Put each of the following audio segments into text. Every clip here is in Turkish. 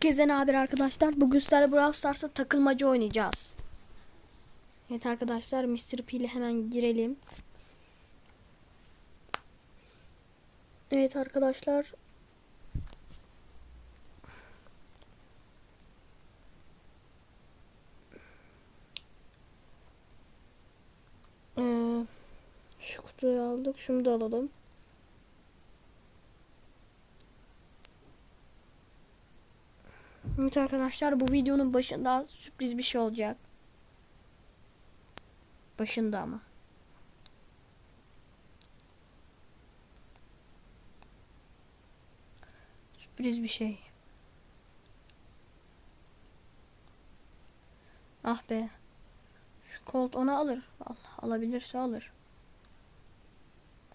Herkese ne haber arkadaşlar? Bugün sizlerle Brawl Stars'ta takılmaca oynayacağız. Evet arkadaşlar Mr. P ile hemen girelim. Evet arkadaşlar. Ee, şu kutuyu aldık. Şunu da alalım. Evet arkadaşlar bu videonun başında sürpriz bir şey olacak. Başında ama. Sürpriz bir şey. Ah be. Şu Colt onu alır. Allah alabilirse alır.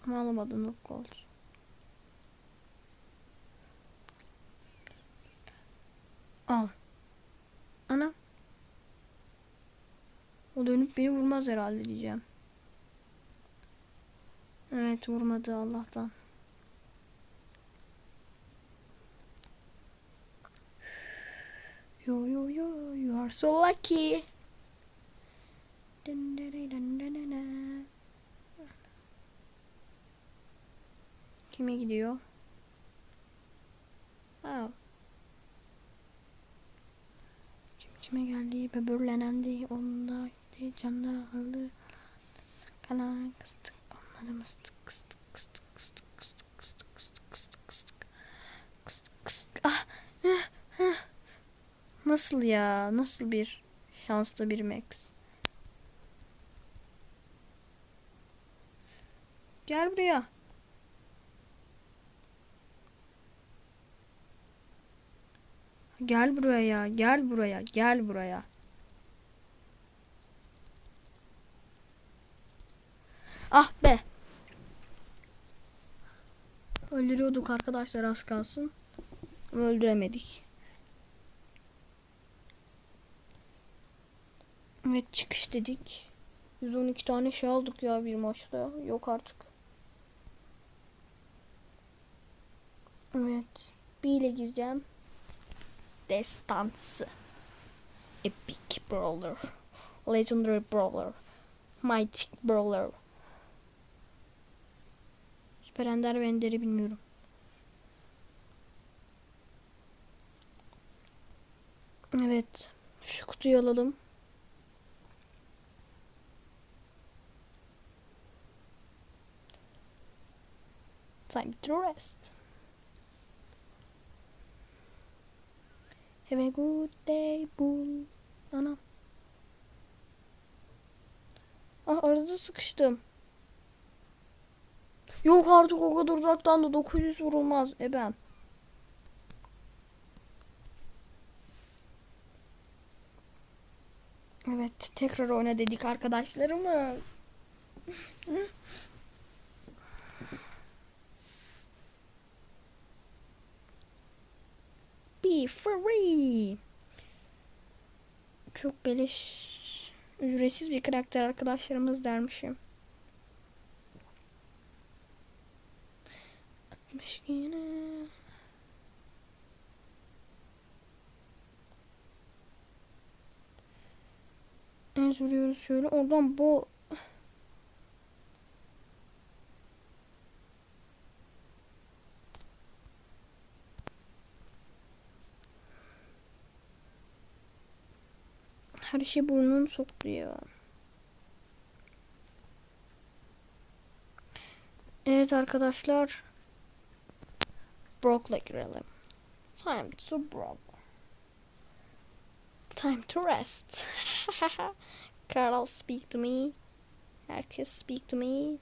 Ama alamadım o Colt. Al. Ana. O dönüp beni vurmaz herhalde diyeceğim. Evet vurmadı Allah'tan. Yo yo yo you are so lucky. Dun dun dun dun dun. Kime gidiyor? Ha. Kim kime geldi? Böbürlenendi. Onda. Canlı aldı. Kana kıstık. Anladım. Kıstık kıstık kıstık kıstık kıstık kıstık kıstık kıstık kıstık kıstık kıstık. Ah. eh, eh. Nasıl ya? Nasıl bir şanslı bir Max? Gel buraya. Gel buraya, gel buraya, gel buraya. Ah be. Öldürüyorduk arkadaşlar az kalsın. Öldüremedik. Evet çıkış dedik. 112 tane şey aldık ya bir maçta. Yok artık. Evet. Bir ile gireceğim. Destansı. Epic Brawler. Legendary Brawler. Mythic Brawler. Süper Ender ve Ender'i bilmiyorum. Evet. Şu kutuyu alalım. Time to rest. Have a good day, bull. Anam. Ah arada sıkıştım. Yok artık o kadar uzaktan da 900 vurulmaz. E ben. Evet tekrar oyna dedik arkadaşlarımız. Be free. Çok beleş ücretsiz bir karakter arkadaşlarımız dermişim. 60 yine. Evet vuruyoruz şöyle. Oradan bu her şey burnunu soktu ya. Evet arkadaşlar. Brock'la girelim. Time to Brock. Time to rest. Carl speak to me. Herkes speak to me.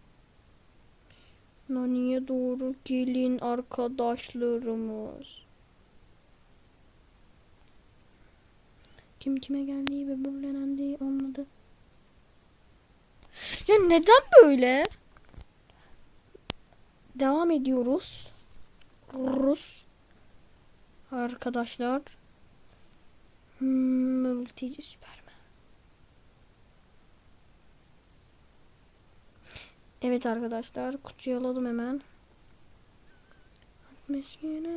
Nani'ye doğru gelin arkadaşlarımız. Kim kime geldi ve bürlenendi olmadı. Ya neden böyle? Devam ediyoruz. Rus. Arkadaşlar. Hmm, mülteci süper mi? Evet arkadaşlar kutuyu alalım hemen. 60 yine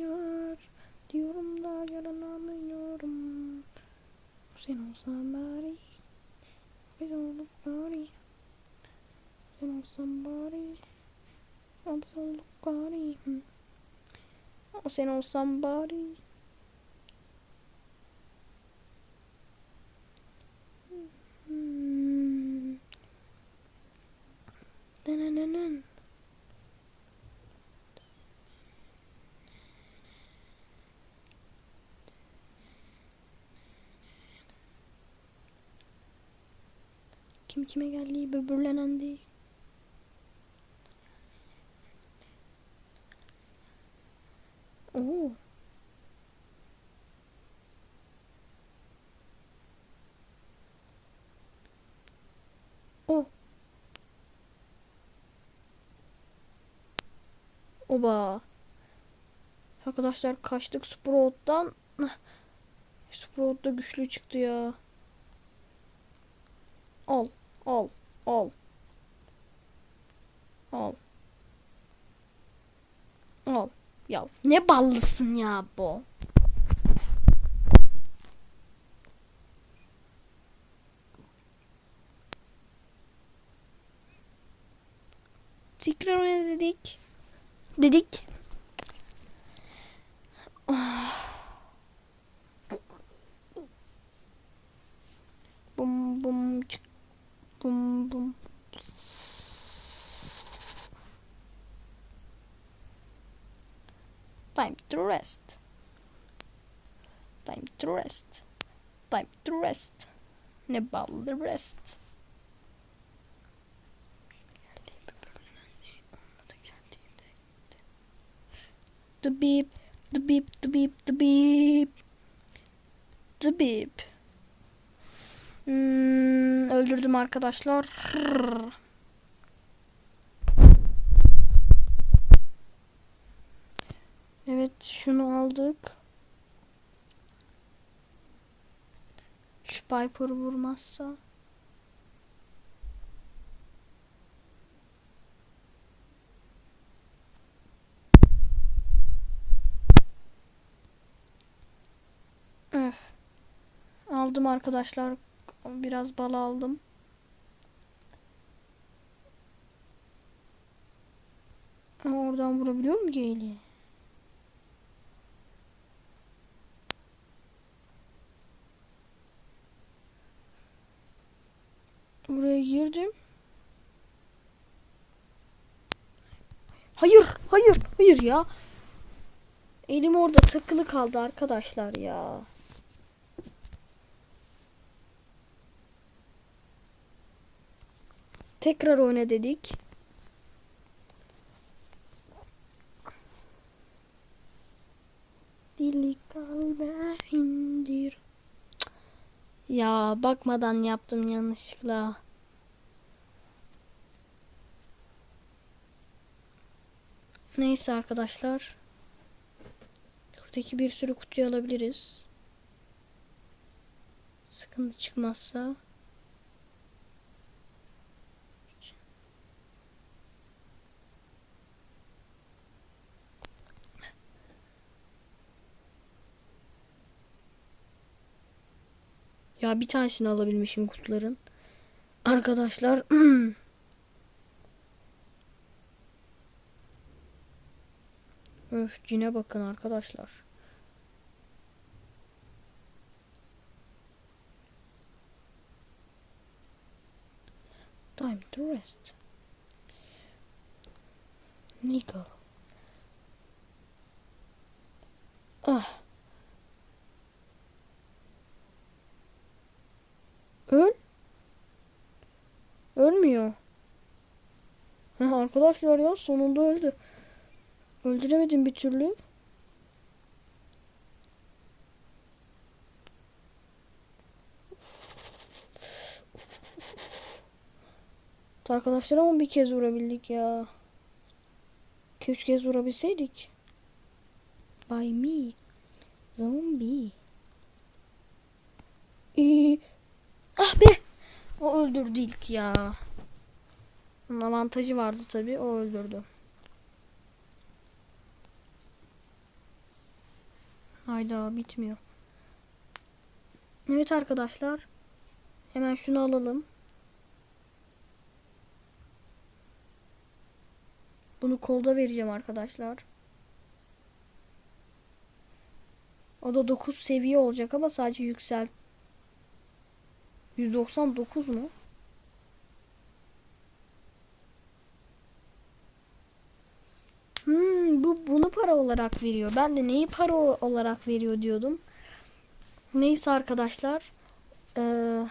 yar Gidiyorum da yaranamıyorum. Sit on somebody. Sit on somebody. Sit on somebody. Sit on somebody. Sit on somebody. Hmm. Dun, dun, dun, dun. Kime geldi böbürlenendi. Oo. O. Oba. Arkadaşlar kaçtık Sprout'tan. Sprout da güçlü çıktı ya. Al, al, al. Al. Al. Ya ne ballısın ya bu. Tekrar dedik. Dedik. Bum to rest. Time to rest. Time to rest. Ne ballı rest. The beep, the beep, the beep, the beep. The beep. Hmm, öldürdüm arkadaşlar. Evet şunu aldık. Şu Piper vurmazsa. Öf. Aldım arkadaşlar. Biraz bal aldım. Ama oradan vurabiliyor mu Gale'i? Girdim. Hayır, hayır, hayır ya. Elim orada takılı kaldı arkadaşlar ya. Tekrar oyna dedik. Dili kalbe indir. Ya bakmadan yaptım yanlışlıkla. Neyse arkadaşlar. Buradaki bir sürü kutuyu alabiliriz. Sıkıntı çıkmazsa. Ya bir tanesini alabilmişim kutuların. Arkadaşlar. Öf cine bakın arkadaşlar. Time to rest. Nico. Ah. Öl. Ölmüyor. Arkadaşlar ya sonunda öldü. Öldüremedim bir türlü. Arkadaşlar ama bir kez vurabildik ya. 2-3 kez vurabilseydik. By me. Zombie. Ee, ah be. O öldürdü ilk ya. Onun avantajı vardı tabi. O öldürdü. Hayda bitmiyor. Evet arkadaşlar. Hemen şunu alalım. Bunu kolda vereceğim arkadaşlar. O da 9 seviye olacak ama sadece yüksel. 199 mu? Hmm, bu bunu para olarak veriyor. Ben de neyi para olarak veriyor diyordum. Neyse arkadaşlar. Ee,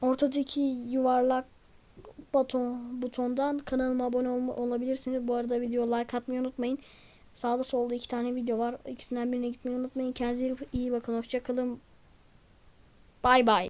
ortadaki yuvarlak buton butondan kanalıma abone olma, olabilirsiniz. Bu arada video like atmayı unutmayın. Sağda solda iki tane video var. İkisinden birine gitmeyi unutmayın. Kendinize iyi bakın. Hoşçakalın. Bay bay.